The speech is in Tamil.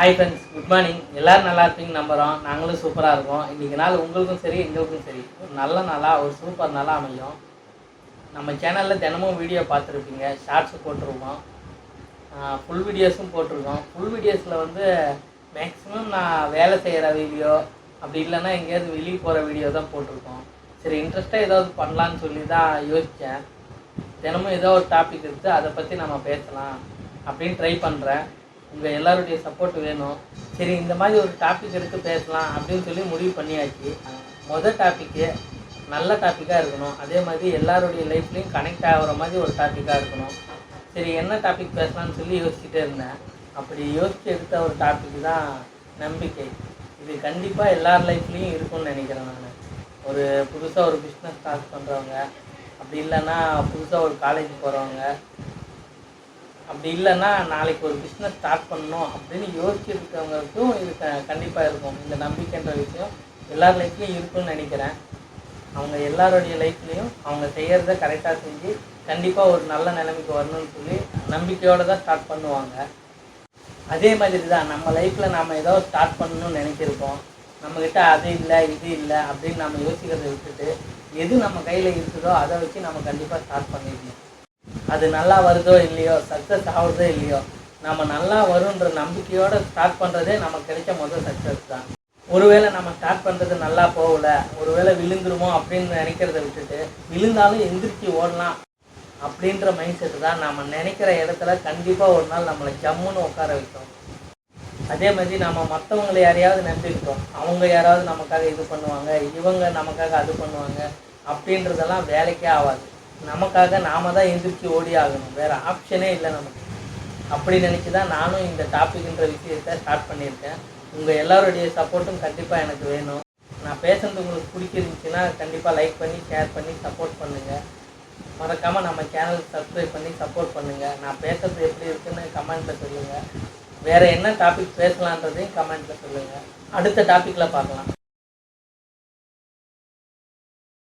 ஹாய் ஃப்ரெண்ட்ஸ் குட் மார்னிங் எல்லோரும் நல்லா இருப்பீங்க நம்புகிறோம் நாங்களும் சூப்பராக இருக்கோம். இன்றைக்கி நாள் உங்களுக்கும் சரி எங்களுக்கும் சரி. ஒரு நல்ல நாளாக ஒரு சூப்பர் நாளாக அமையும். நம்ம சேனலில் தினமும் வீடியோ பார்த்துருப்பீங்க. ஷார்ட்ஸ் போட்டிருக்கோம். ஃபுல் வீடியோஸும் போட்டிருக்கோம். ஃபுல் வீடியோஸில் வந்து மேக்ஸிமம் நான் வேலை செய்கிற வீடியோ அப்படி இல்லைன்னா எங்கேயாவது வெளியே போகிற வீடியோ தான் போட்டிருக்கோம். சரி இன்ட்ரெஸ்ட்டாக ஏதாவது பண்ணலான்னு சொல்லி தான் யோசித்தேன் தினமும் ஏதோ ஒரு டாபிக் எடுத்து அதை பற்றி நம்ம பேசலாம் அப்படின்னு ட்ரை பண்ணுறேன் உங்கள் எல்லாருடைய சப்போர்ட் வேணும். சரி இந்த மாதிரி ஒரு டாபிக் எடுத்து பேசலாம் அப்படின்னு சொல்லி முடிவு பண்ணியாச்சு. மொதல் டாப்பிக்கு நல்ல டாப்பிக்காக இருக்கணும். அதே மாதிரி எல்லாருடைய லைஃப்லேயும் கனெக்ட் ஆகிற மாதிரி ஒரு டாப்பிக்காக இருக்கணும். சரி என்ன டாபிக் பேசலாம்னு சொல்லி யோசிச்சுட்டே இருந்தேன். அப்படி யோசிச்சு எடுத்த ஒரு டாபிக் தான் நம்பிக்கை. இது கண்டிப்பாக எல்லார் லைஃப்லேயும் இருக்கும்னு நினைக்கிறேன் நான். ஒரு புதுசாக ஒரு பிஸ்னஸ் ஸ்டார்ட் பண்ணுறவங்க அப்படி இல்லைன்னா புதுசாக ஒரு காலேஜ் போகிறவங்க அப்படி இல்லைன்னா நாளைக்கு ஒரு பிஸ்னஸ் ஸ்டார்ட் பண்ணணும் அப்படின்னு யோசிச்சிருக்கவங்களுக்கும் இது க கண்டிப்பாக இருக்கும். இந்த நம்பிக்கைன்ற விஷயம் எல்லார் லைஃப்லேயும் இருக்கும்னு நினைக்கிறேன். அவங்க எல்லாருடைய லைஃப்லேயும் அவங்க செய்கிறத கரெக்டாக செஞ்சு கண்டிப்பாக ஒரு நல்ல நிலைமைக்கு வரணும்னு சொல்லி நம்பிக்கையோடு தான் ஸ்டார்ட் பண்ணுவாங்க. அதே மாதிரி தான் நம்ம லைஃப்பில் நாம் ஏதோ ஸ்டார்ட் பண்ணணும்னு நினைச்சிருக்கோம். நம்மக்கிட்ட அது இல்லை இது இல்லை அப்படின்னு நம்ம யோசிக்கிறத விட்டுட்டு எது நம்ம கையில் இருக்குதோ அதை வச்சு நம்ம கண்டிப்பாக ஸ்டார்ட் பண்ணிடணும். அது நல்லா வருதோ இல்லையோ சக்ஸஸ் ஆகுறதோ இல்லையோ நம்ம நல்லா வரும்ன்ற நம்பிக்கையோடு ஸ்டார்ட் பண்ணுறதே நமக்கு கிடைச்ச முதல் சக்ஸஸ் தான். ஒருவேளை நம்ம ஸ்டார்ட் பண்ணுறது நல்லா போகல ஒருவேளை விழுந்துருமோ அப்படின்னு நினைக்கிறத விட்டுட்டு விழுந்தாலும் எந்திரிச்சு ஓடலாம் அப்படின்ற மைண்ட் செட்டு தான் நம்ம நினைக்கிற இடத்துல கண்டிப்பாக ஒரு நாள் நம்மளை ஜம்முன்னு உட்கார வைக்கும். அதே மாதிரி நம்ம மற்றவங்களை யாரையாவது நம்பிக்கிட்டோம் அவங்க யாராவது நமக்காக இது பண்ணுவாங்க இவங்க நமக்காக அது பண்ணுவாங்க அப்படின்றதெல்லாம் வேலைக்கே ஆகாது நமக்காக நாம தான் எந்திரிச்சு ஓடி ஆகணும். வேறு ஆப்ஷனே இல்லை நமக்கு. அப்படி நினச்சி தான் நானும் இந்த டாபிக்ன்ற விஷயத்தை ஸ்டார்ட் பண்ணியிருக்கேன். உங்கள் எல்லாருடைய சப்போர்ட்டும் கண்டிப்பாக எனக்கு வேணும். நான் பேசுறது உங்களுக்கு பிடிச்சிருந்துச்சுன்னா கண்டிப்பாக லைக் பண்ணி ஷேர் பண்ணி சப்போர்ட் பண்ணுங்கள் மறக்காமல் நம்ம சேனலுக்கு சப்ஸ்கிரைப் பண்ணி சப்போர்ட் பண்ணுங்கள் நான் பேசுறது எப்படி இருக்குன்னு கமெண்ட்டில் சொல்லுங்கள் வேறு என்ன டாபிக் பேசலான்றதையும் கமெண்ட்டில் சொல்லுங்கள் அடுத்த டாப்பிக்கில் பார்க்கலாம்.